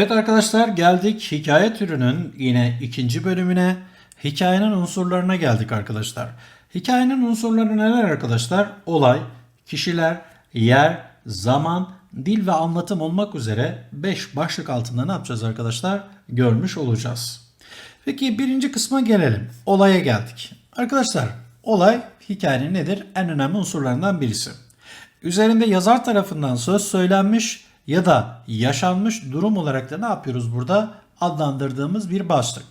Evet arkadaşlar geldik hikaye türünün yine ikinci bölümüne. Hikayenin unsurlarına geldik arkadaşlar. Hikayenin unsurları neler arkadaşlar? Olay, kişiler, yer, zaman, dil ve anlatım olmak üzere 5 başlık altında ne yapacağız arkadaşlar? Görmüş olacağız. Peki birinci kısma gelelim. Olaya geldik. Arkadaşlar olay hikayenin nedir? En önemli unsurlarından birisi. Üzerinde yazar tarafından söz söylenmiş ya da yaşanmış durum olarak da ne yapıyoruz burada? Adlandırdığımız bir başlık.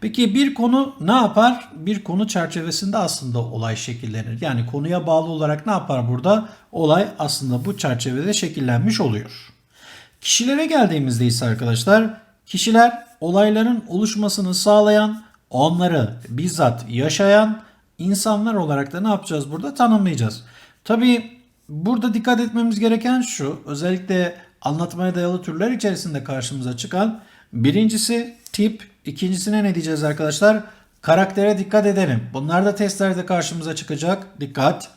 Peki bir konu ne yapar? Bir konu çerçevesinde aslında olay şekillenir. Yani konuya bağlı olarak ne yapar burada? Olay aslında bu çerçevede şekillenmiş oluyor. Kişilere geldiğimizde ise arkadaşlar kişiler olayların oluşmasını sağlayan, onları bizzat yaşayan insanlar olarak da ne yapacağız burada tanımlayacağız. Tabii burada dikkat etmemiz gereken şu özellikle anlatmaya dayalı türler içerisinde karşımıza çıkan birincisi tip, ikincisine ne diyeceğiz arkadaşlar? Karaktere dikkat edelim. Bunlar da testlerde karşımıza çıkacak. Dikkat.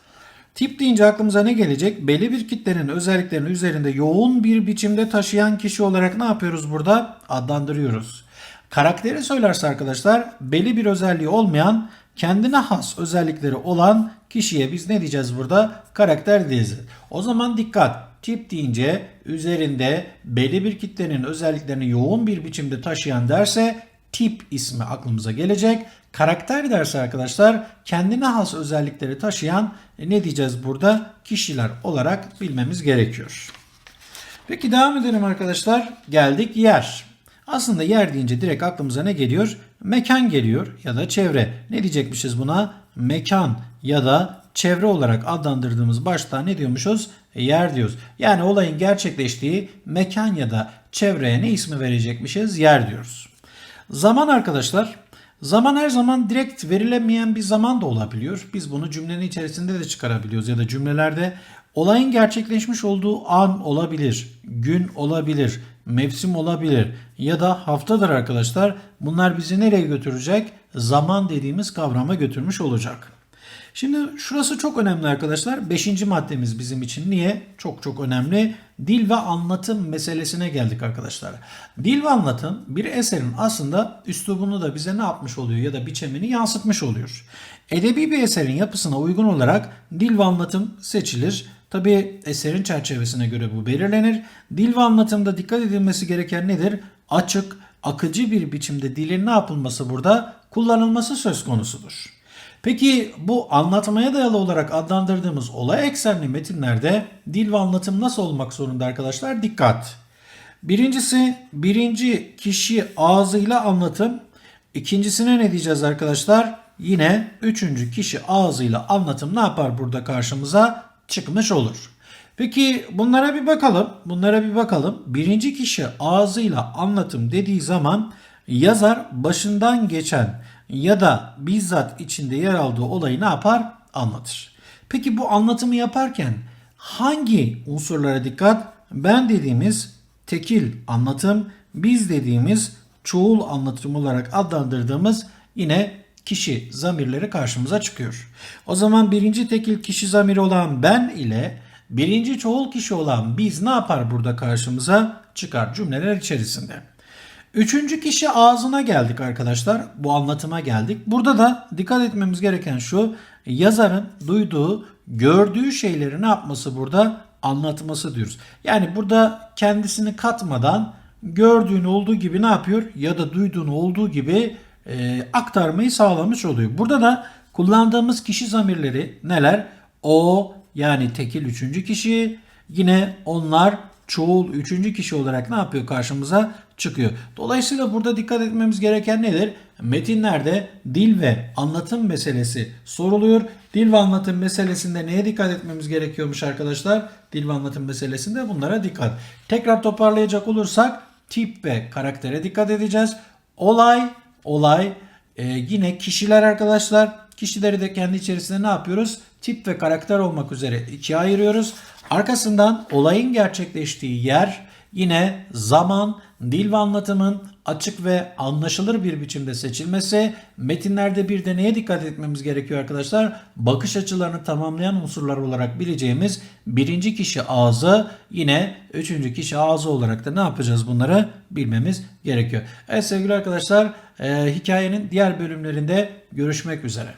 Tip deyince aklımıza ne gelecek? Belli bir kitlenin özelliklerini üzerinde yoğun bir biçimde taşıyan kişi olarak ne yapıyoruz burada? Adlandırıyoruz. Karakteri söylerse arkadaşlar belli bir özelliği olmayan kendine has özellikleri olan kişiye biz ne diyeceğiz burada? Karakter diyeceğiz. O zaman dikkat. Tip deyince üzerinde belli bir kitlenin özelliklerini yoğun bir biçimde taşıyan derse tip ismi aklımıza gelecek. Karakter derse arkadaşlar kendine has özellikleri taşıyan e, ne diyeceğiz burada? Kişiler olarak bilmemiz gerekiyor. Peki devam edelim arkadaşlar. Geldik yer. Aslında yer deyince direkt aklımıza ne geliyor? Mekan geliyor ya da çevre. Ne diyecekmişiz buna? Mekan ya da çevre olarak adlandırdığımız başta ne diyormuşuz? Yer diyoruz. Yani olayın gerçekleştiği mekan ya da çevreye ne ismi verecekmişiz? Yer diyoruz. Zaman arkadaşlar. Zaman her zaman direkt verilemeyen bir zaman da olabiliyor. Biz bunu cümlenin içerisinde de çıkarabiliyoruz ya da cümlelerde olayın gerçekleşmiş olduğu an olabilir, gün olabilir, mevsim olabilir ya da haftadır arkadaşlar. Bunlar bizi nereye götürecek? Zaman dediğimiz kavrama götürmüş olacak. Şimdi şurası çok önemli arkadaşlar. Beşinci maddemiz bizim için. Niye? Çok çok önemli. Dil ve anlatım meselesine geldik arkadaşlar. Dil ve anlatım bir eserin aslında üslubunu da bize ne yapmış oluyor ya da biçimini yansıtmış oluyor. Edebi bir eserin yapısına uygun olarak dil ve anlatım seçilir. Tabi eserin çerçevesine göre bu belirlenir. Dil ve anlatımda dikkat edilmesi gereken nedir? Açık, akıcı bir biçimde dilin ne yapılması burada? Kullanılması söz konusudur. Peki bu anlatmaya dayalı olarak adlandırdığımız olay eksenli metinlerde dil ve anlatım nasıl olmak zorunda arkadaşlar? Dikkat! Birincisi birinci kişi ağzıyla anlatım. İkincisine ne diyeceğiz arkadaşlar? Yine üçüncü kişi ağzıyla anlatım ne yapar burada karşımıza? Çıkmış olur. Peki bunlara bir bakalım. Bunlara bir bakalım. Birinci kişi ağzıyla anlatım dediği zaman yazar başından geçen ya da bizzat içinde yer aldığı olayı ne yapar? Anlatır. Peki bu anlatımı yaparken hangi unsurlara dikkat? Ben dediğimiz tekil anlatım, biz dediğimiz çoğul anlatım olarak adlandırdığımız yine kişi zamirleri karşımıza çıkıyor. O zaman birinci tekil kişi zamiri olan ben ile birinci çoğul kişi olan biz ne yapar burada karşımıza? Çıkar cümleler içerisinde. Üçüncü kişi ağzına geldik arkadaşlar. Bu anlatıma geldik. Burada da dikkat etmemiz gereken şu. Yazarın duyduğu, gördüğü şeyleri ne yapması burada? Anlatması diyoruz. Yani burada kendisini katmadan gördüğünü olduğu gibi ne yapıyor? Ya da duyduğunu olduğu gibi e, aktarmayı sağlamış oluyor. Burada da kullandığımız kişi zamirleri neler? O yani tekil üçüncü kişi. Yine onlar çoğul üçüncü kişi olarak ne yapıyor karşımıza çıkıyor. Dolayısıyla burada dikkat etmemiz gereken nedir? Metinlerde dil ve anlatım meselesi soruluyor. Dil ve anlatım meselesinde neye dikkat etmemiz gerekiyormuş arkadaşlar? Dil ve anlatım meselesinde bunlara dikkat. Tekrar toparlayacak olursak tip ve karaktere dikkat edeceğiz. Olay, olay e, yine kişiler arkadaşlar. Kişileri de kendi içerisinde ne yapıyoruz? Tip ve karakter olmak üzere ikiye ayırıyoruz. Arkasından olayın gerçekleştiği yer Yine zaman, dil ve anlatımın açık ve anlaşılır bir biçimde seçilmesi. Metinlerde bir de neye dikkat etmemiz gerekiyor arkadaşlar? Bakış açılarını tamamlayan unsurlar olarak bileceğimiz birinci kişi ağzı yine üçüncü kişi ağzı olarak da ne yapacağız bunları bilmemiz gerekiyor. Evet sevgili arkadaşlar e, hikayenin diğer bölümlerinde görüşmek üzere.